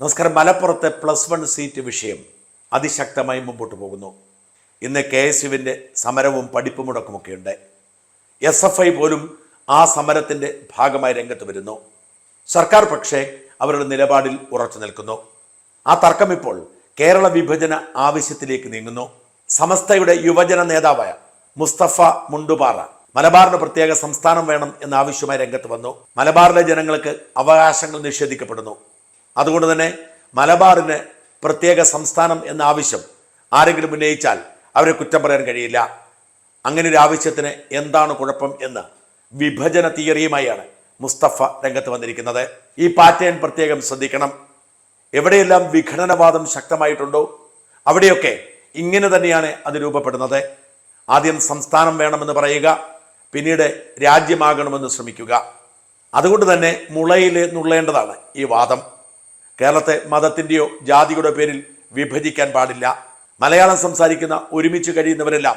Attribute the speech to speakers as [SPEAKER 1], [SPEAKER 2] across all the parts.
[SPEAKER 1] നമസ്കാരം. മലപ്പുറത്തെ plus one seat വിഷയം അതിശക്തമായി മുമ്പോട്ട് പോകുന്നു. ഇന്ന് കെ എസ് യുവിന്റെ സമരവും പഠിപ്പും മുടക്കുമൊക്കെയുണ്ട്. എസ് എഫ് ഐ പോലും ആ സമരത്തിന്റെ ഭാഗമായി രംഗത്ത് വരുന്നു. സർക്കാർ പക്ഷേ അവരുടെ നിലപാടിൽ ഉറച്ചു നിൽക്കുന്നു. ആ തർക്കം ഇപ്പോൾ കേരള വിഭജന ആവശ്യത്തിലേക്ക് നീങ്ങുന്നു. സമസ്തയുടെ യുവജന നേതാവായ മുസ്തഫ മുണ്ടുപാറ മലബാറിന് പ്രത്യേക സംസ്ഥാനം വേണം എന്ന ആവശ്യമായി രംഗത്ത് വന്നു. മലബാറിലെ ജനങ്ങൾക്ക് അവകാശങ്ങൾ നിഷേധിക്കപ്പെടുന്നു. അതുകൊണ്ട് തന്നെ മലബാറിന് പ്രത്യേക സംസ്ഥാനം എന്ന ആവശ്യം ആരെങ്കിലും ഉന്നയിച്ചാൽ അവരെ കുറ്റം പറയാൻ കഴിയില്ല. അങ്ങനെ ഒരു ആവശ്യത്തിന് എന്താണ് കുഴപ്പം എന്ന് വിഭജന തിയറിയുമായാണ് മുസ്തഫ രംഗത്ത് വന്നിരിക്കുന്നത്. ഈ പാറ്റേൺ പ്രത്യേകം ശ്രദ്ധിക്കണം. എവിടെയെല്ലാം വിഘടനവാദം ശക്തമായിട്ടുണ്ടോ അവിടെയൊക്കെ ഇങ്ങനെ തന്നെയാണ് അത് രൂപപ്പെടുന്നത്. ആദ്യം സംസ്ഥാനം വേണമെന്ന് പറയുക പിന്നീട് രാജ്യമാകണമെന്ന് ശ്രമിക്കുക. അതുകൊണ്ട് തന്നെ മുളയിൽ നുള്ളേണ്ടതാണ് ഈ വാദം. കേരളത്തെ മതത്തിന്റെയോ ജാതിയുടെ പേരിൽ വിഭജിക്കാൻ പാടില്ല. മലയാളം സംസാരിക്കുന്ന ഒരുമിച്ച് കഴിയുന്നവരെല്ലാം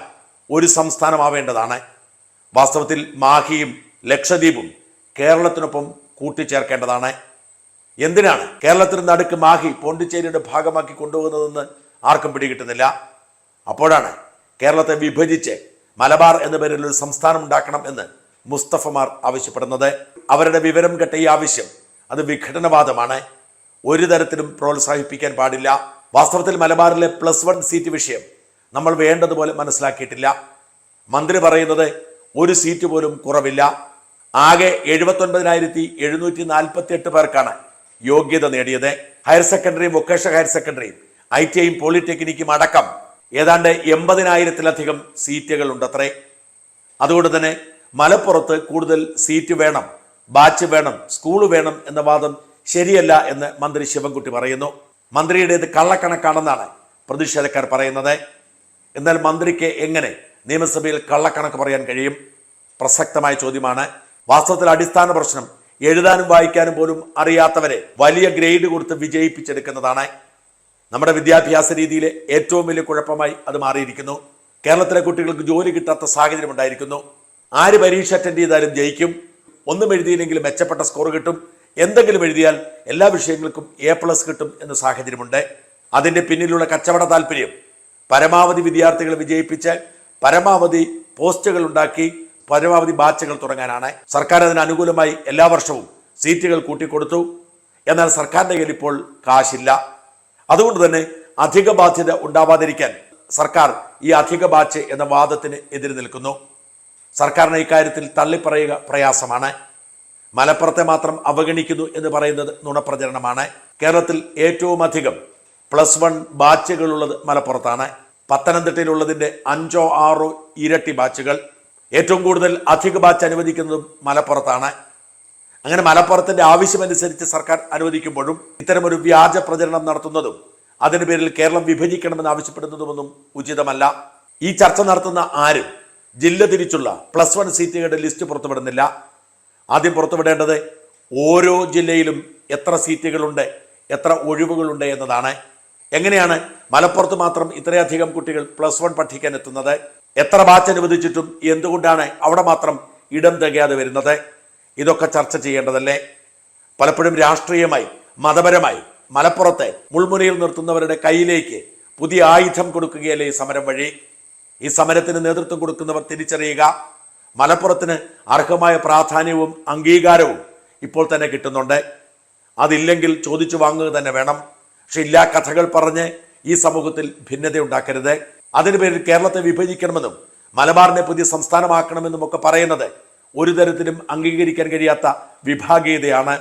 [SPEAKER 1] ഒരു സംസ്ഥാനമാവേണ്ടതാണ്. വാസ്തവത്തിൽ മാഹിയും ലക്ഷദ്വീപും കേരളത്തിനൊപ്പം കൂട്ടിച്ചേർക്കേണ്ടതാണ്. എന്തിനാണ് കേരളത്തിന് നടുക്ക് മാഹി പോണ്ടിച്ചേരിയുടെ ഭാഗമാക്കി കൊണ്ടുപോകുന്നതെന്ന് ആർക്കും പിടികിട്ടുന്നില്ല. അപ്പോഴാണ് കേരളത്തെ വിഭജിച്ച് മലബാർ എന്ന പേരിൽ ഒരു സംസ്ഥാനം ഉണ്ടാക്കണം എന്ന് മുസ്തഫമാർ ആവശ്യപ്പെടുന്നത്. അവരുടെ വിവരം കെട്ട ഈ ആവശ്യം അത് വിഘടനവാദമാണ്. ഒരു തരത്തിലും പ്രോത്സാഹിപ്പിക്കാൻ പാടില്ല. വാസ്തവത്തിൽ മലബാറിലെ പ്ലസ് വൺ സീറ്റ് വിഷയം നമ്മൾ വേണ്ടതുപോലെ മനസ്സിലാക്കിയിട്ടില്ല. മന്ത്രി പറയുന്നത് ഒരു സീറ്റ് പോലും കുറവില്ല. ആകെ എഴുപത്തൊൻപതിനായിരത്തി എഴുന്നൂറ്റി നാൽപ്പത്തി എട്ട് പേർക്കാണ് യോഗ്യത നേടിയത്. ഹയർ സെക്കൻഡറിയും വൊക്കേഷൻ ഹയർ സെക്കൻഡറിയും ഐ ടി ഐയും പോളിടെക്നിക്കും അടക്കം ഏതാണ്ട് എൺപതിനായിരത്തിലധികം സീറ്റുകൾ ഉണ്ടത്രേ അതുകൊണ്ട് തന്നെ മലപ്പുറത്ത് കൂടുതൽ സീറ്റ് വേണം ബാച്ച് വേണം സ്കൂൾ വേണം എന്ന വാദം ശരിയല്ല എന്ന് മന്ത്രി ശിവൻകുട്ടി പറയുന്നു. മന്ത്രിയുടേത് കള്ളക്കണക്കാണെന്നാണ് പ്രതിഷേധക്കാർ പറയുന്നത്. എന്നാൽ മന്ത്രിക്ക് എങ്ങനെ നിയമസഭയിൽ കള്ളക്കണക്ക് പറയാൻ കഴിയും? പ്രസക്തമായ ചോദ്യമാണ്. വാസ്തവത്തിൽ അടിസ്ഥാന പ്രശ്നം എഴുതാനും വായിക്കാനും പോലും അറിയാത്തവരെ വലിയ ഗ്രേഡ് കൊടുത്ത് വിജയിപ്പിച്ചെടുക്കുന്നതാണ്. നമ്മുടെ വിദ്യാഭ്യാസ രീതിയിലെ ഏറ്റവും വലിയ കുഴപ്പമായി അത് മാറിയിരിക്കുന്നു. കേരളത്തിലെ കുട്ടികൾക്ക് ജോലി കിട്ടാത്ത സാഹചര്യം ഉണ്ടായിരിക്കുന്നു. ആര് പരീക്ഷ അറ്റൻഡ് ചെയ്താലും ജയിക്കും. ഒന്നും എഴുതിയില്ലെങ്കിൽ മെച്ചപ്പെട്ട സ്കോർ കിട്ടും. എന്തെങ്കിലും എഴുതിയാൽ എല്ലാ വിഷയങ്ങൾക്കും എ പ്ലസ് കിട്ടും എന്ന സാഹചര്യമുണ്ട്. അതിന്റെ പിന്നിലുള്ള കച്ചവട താല്പര്യം പരമാവധി വിദ്യാർത്ഥികളെ വിജയിപ്പിച്ച് പരമാവധി പോസ്റ്റുകൾ ഉണ്ടാക്കി പരമാവധി ബാച്ചുകൾ തുടങ്ങാനാണ്. സർക്കാർ അതിന് അനുകൂലമായി എല്ലാ വർഷവും സീറ്റുകൾ കൂട്ടിക്കൊടുത്തു. എന്നാൽ സർക്കാരിന്റെ കയ്യിൽ ഇപ്പോൾ കാശില്ല. അതുകൊണ്ട് തന്നെ അധിക ബാധ്യത ഉണ്ടാവാതിരിക്കാൻ സർക്കാർ ഈ അധിക ബാച്ച് എന്ന വാദത്തിന് എതിര് നിൽക്കുന്നു. സർക്കാരിനെ ഇക്കാര്യത്തിൽ തള്ളിപ്പറയുക പ്രയാസമാണ്. മലപ്പുറത്തെ മാത്രം അവഗണിക്കുന്നു എന്ന് പറയുന്നത് നുണപ്രചരണമാണ്. കേരളത്തിൽ ഏറ്റവും അധികം പ്ലസ് വൺ ബാച്ചുകളുള്ളത് മലപ്പുറത്താണ്. പത്തനംതിട്ടയിലുള്ളതിന്റെ അഞ്ചോ ആറോ ഇരട്ടി ബാച്ചുകൾ. ഏറ്റവും കൂടുതൽ അധിക ബാച്ച് അനുവദിക്കുന്നതും മലപ്പുറത്താണ്. അങ്ങനെ മലപ്പുറത്തിന്റെ ആവശ്യമനുസരിച്ച് സർക്കാർ അനുവദിക്കുമ്പോഴും ഇത്തരമൊരു വ്യാജ പ്രചരണം നടത്തുന്നതും അതിന് പേരിൽ കേരളം വിഭജിക്കണമെന്ന് ആവശ്യപ്പെടുന്നതുമൊന്നും ഉചിതമല്ല. ഈ ചർച്ച നടത്തുന്ന ആരും ജില്ല തിരിച്ചുള്ള പ്ലസ് വൺ സീറ്റുകളുടെ ലിസ്റ്റ് പുറത്തുവിടുന്നില്ല. ആദ്യം പുറത്തുവിടേണ്ടത് ഓരോ ജില്ലയിലും എത്ര സീറ്റുകളുണ്ട് എത്ര ഒഴിവുകളുണ്ട് എന്നതാണ്. എങ്ങനെയാണ് മലപ്പുറത്ത് മാത്രം ഇത്രയധികം കുട്ടികൾ പ്ലസ് വൺ പഠിക്കാൻ എത്തുന്നത്? എത്ര ബാച്ച് അനുവദിച്ചിട്ടും എന്തുകൊണ്ടാണ് അവിടെ മാത്രം ഇടം തികയാതെ വരുന്നത്? ഇതൊക്കെ ചർച്ച ചെയ്യേണ്ടതല്ലേ? പലപ്പോഴും രാഷ്ട്രീയമായി മതപരമായി മലപ്പുറത്തെ മുൾമുനയിൽ നിർത്തുന്നവരുടെ കയ്യിലേക്ക് പുതിയ ആയുധം കൊടുക്കുകയല്ലേ ഈ സമരം വഴി? ഈ സമരത്തിന് നേതൃത്വം കൊടുക്കുന്നവർ തിരിച്ചറിയുക. മലപ്പുറത്തിന് അർഹമായ പ്രാധാന്യവും അംഗീകാരവും ഇപ്പോൾ തന്നെ കിട്ടുന്നുണ്ട്. അതില്ലെങ്കിൽ ചോദിച്ചു വാങ്ങുക തന്നെ വേണം. പക്ഷെ ഇല്ലാ കഥകൾ പറഞ്ഞ് ഈ സമൂഹത്തിൽ ഭിന്നത ഉണ്ടാക്കരുത് അതിന് പേരിൽ കേരളത്തെ വിഭജിക്കണമെന്നും മലബാറിനെ പുതിയ സംസ്ഥാനമാക്കണമെന്നും ഒക്കെ പറയുന്നത് ഒരു തരത്തിലും അംഗീകരിക്കാൻ കഴിയാത്ത വിഭാഗീയതയാണ്.